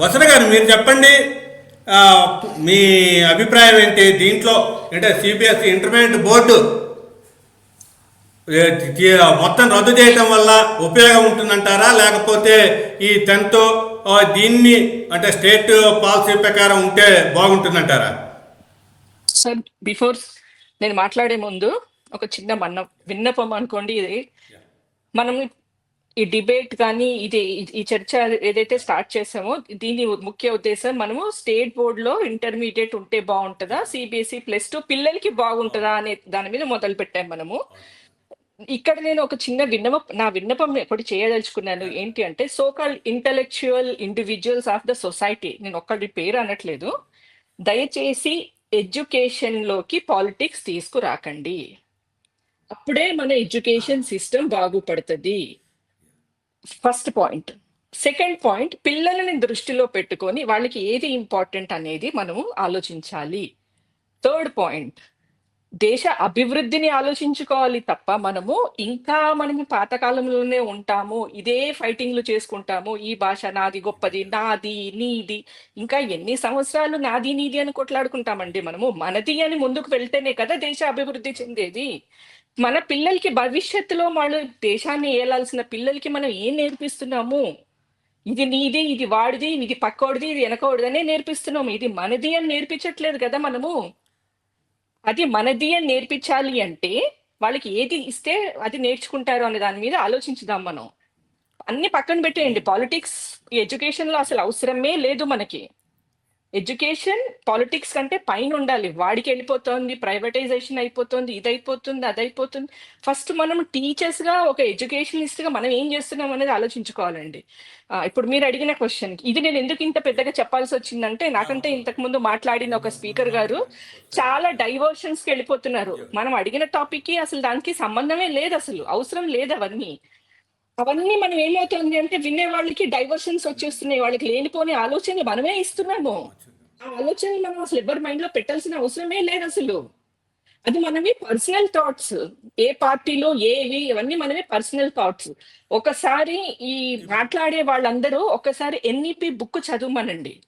వసన గారు మీరు చెప్పండి. మీ అభిప్రాయం ఏంటి? దీంట్లో అంటే సిబిఎస్ఈ ఇంటర్మీడియట్ బోర్డు మొత్తం రద్దు చేయటం వల్ల ఉపయోగం ఉంటుందంటారా? లేకపోతే ఈ టెన్త్ దీన్ని అంటే స్టేట్ పాలసీ ప్రకారం ఉంటే బాగుంటుందంటారా? సార్ బిఫోర్ నేను మాట్లాడే ముందు ఒక చిన్న మన్న విన్నపం అనుకోండి ఇది. మనం ఈ డిబేట్ కానీ ఇది ఈ- చర్చ ఏదైతే స్టార్ట్ చేసామో దీని ముఖ్య ఉద్దేశం మనము స్టేట్ బోర్డులో ఇంటర్మీడియట్ ఉంటే బాగుంటుందా? సిబిఎస్ఈ ప్లస్ టూ పిల్లలకి బాగుంటుందా? అనే దాని మీద మొదలు పెట్టాం మనము. ఇక్కడ నేను ఒక చిన్న విన్నపం నా విన్నపం ఒకటి చేయదలుచుకున్నాను ఏంటి అంటే so called intellectual individuals of the society నేను ఒక్కడి పేరు అనట్లేదు దయచేసి ఎడ్యుకేషన్లోకి పాలిటిక్స్ తీసుకురాకండి. అప్పుడే మన ఎడ్యుకేషన్ సిస్టమ్ బాగుపడుతుంది. ఫస్ట్ పాయింట్ సెకండ్ పాయింట్ పిల్లలని దృష్టిలో పెట్టుకొని వాళ్ళకి ఏది ఇంపార్టెంట్ అనేది మనము ఆలోచించాలి. థర్డ్ పాయింట్ దేశ అభివృద్ధిని ఆలోచించుకోవాలి తప్ప మనము ఇంకా మనము పాతకాలంలోనే ఉంటాము. ఇదే ఫైటింగ్లు చేసుకుంటాము. ఈ భాష నాది గొప్పది నాది నీది. ఇంకా ఎన్ని సంవత్సరాలు నాది నీది అని కొట్లాడుకుంటామండి మనము. మనది అని ముందుకు వెళ్తేనే కదా దేశ అభివృద్ధి చెందేది? మన పిల్లలకి భవిష్యత్తులో వాళ్ళు దేశాన్ని ఏలాల్సిన పిల్లలకి మనం ఏం నేర్పిస్తున్నాము? ఇది నీది ఇది వాడిది ఇది పక్కోడిది ఇది వెనకోడిదనే నేర్పిస్తున్నాము. ఇది మనది అని నేర్పించట్లేదు కదా మనము? అది మనది అని నేర్పించాలి అంటే వాళ్ళకి ఏది ఇస్తే అది నేర్చుకుంటారు అనే దాని మీద ఆలోచించుదాం మనం. అన్ని పక్కన పెట్టేయండి. పాలిటిక్స్ ఎడ్యుకేషన్లో అసలు అవసరమే లేదు మనకి. ఎడ్యుకేషన్ పాలిటిక్స్ కంటే పైన ఉండాలి వాడికి వెళ్ళిపోతుంది ప్రైవేటైజేషన్ అయిపోతుంది ఇది అయిపోతుంది అది అయిపోతుంది ఫస్ట్ మనం టీచర్స్గా ఒక ఎడ్యుకేషనిస్ట్గా మనం ఏం చేస్తున్నాం అనేది ఆలోచించుకోవాలండి. ఇప్పుడు మీరు అడిగిన క్వశ్చన్ ఇది నేను ఎందుకు ఇంత పెద్దగా చెప్పాల్సి వచ్చిందంటే నాకంటే ఇంతకు ముందు మాట్లాడిన ఒక స్పీకర్ గారు చాలా డైవర్షన్స్కి వెళ్ళిపోతున్నారు మనం అడిగిన టాపిక్కి అసలు దానికి సంబంధమే లేదు అసలు అవసరం లేదు అవన్నీ అవన్నీ మనం ఏమవుతుంది అంటే వినే వాళ్ళకి డైవర్షన్స్ వచ్చేస్తున్నాయి. వాళ్ళకి లేనిపోని ఆలోచనలు మనమే ఇస్తున్నాము. ఆ ఆలోచనలు మనం అసలు ఎవరి మైండ్లో పెట్టాల్సిన అవసరమే లేదు అసలు. అది మనవి పర్సనల్ థాట్స్ ఏ పార్టీలో ఏవి ఇవన్నీ మనమే పర్సనల్ థాట్స్ ఒకసారి ఈ మాట్లాడే వాళ్ళందరూ ఒకసారి ఎన్ఈపి బుక్ చదవమనండి.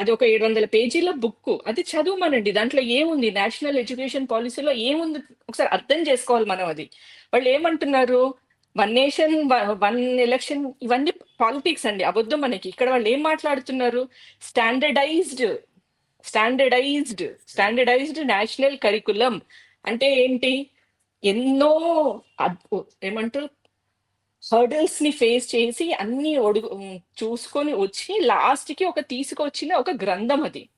అది ఒక ఏడు వందల పేజీల బుక్ అది చదవమనండి. దాంట్లో ఏముంది? నేషనల్ ఎడ్యుకేషన్ పాలసీలో ఏముంది? ఒకసారి అర్థం చేసుకోవాలి మనం అది. వాళ్ళు ఏమంటున్నారు? వన్ నేషన్ వన్ ఎలక్షన్ ఇవన్నీ పాలిటిక్స్ అండి అబద్ధం మనకి. ఇక్కడ వాళ్ళు ఏం మాట్లాడుతున్నారు? Standardised standardised standardised national curriculum అంటే ఏంటి? ఎన్నో ఏమంటారు? హర్డల్స్ని ఫేస్ చేసి అన్ని ఒడుగు చూసుకొని వచ్చి లాస్ట్కి ఒక తీసుకొచ్చిన ఒక గ్రంథం అది.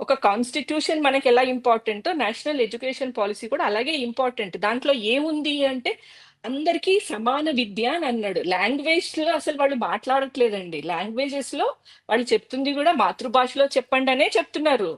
ఒక కాన్స్టిట్యూషన్ మనకి ఎలా ఇంపార్టెంటో నేషనల్ ఎడ్యుకేషన్ పాలసీ కూడా అలాగే ఇంపార్టెంట్. దాంట్లో ఏముంది అంటే అందరికీ సమాన విద్య అని అన్నాడు. లాంగ్వేజ్లో అసలు వాళ్ళు మాట్లాడట్లేదండి. లాంగ్వేజెస్లో వాళ్ళు చెప్తుంది కూడా మాతృభాషలో చెప్పండి అనే చెప్తున్నారు.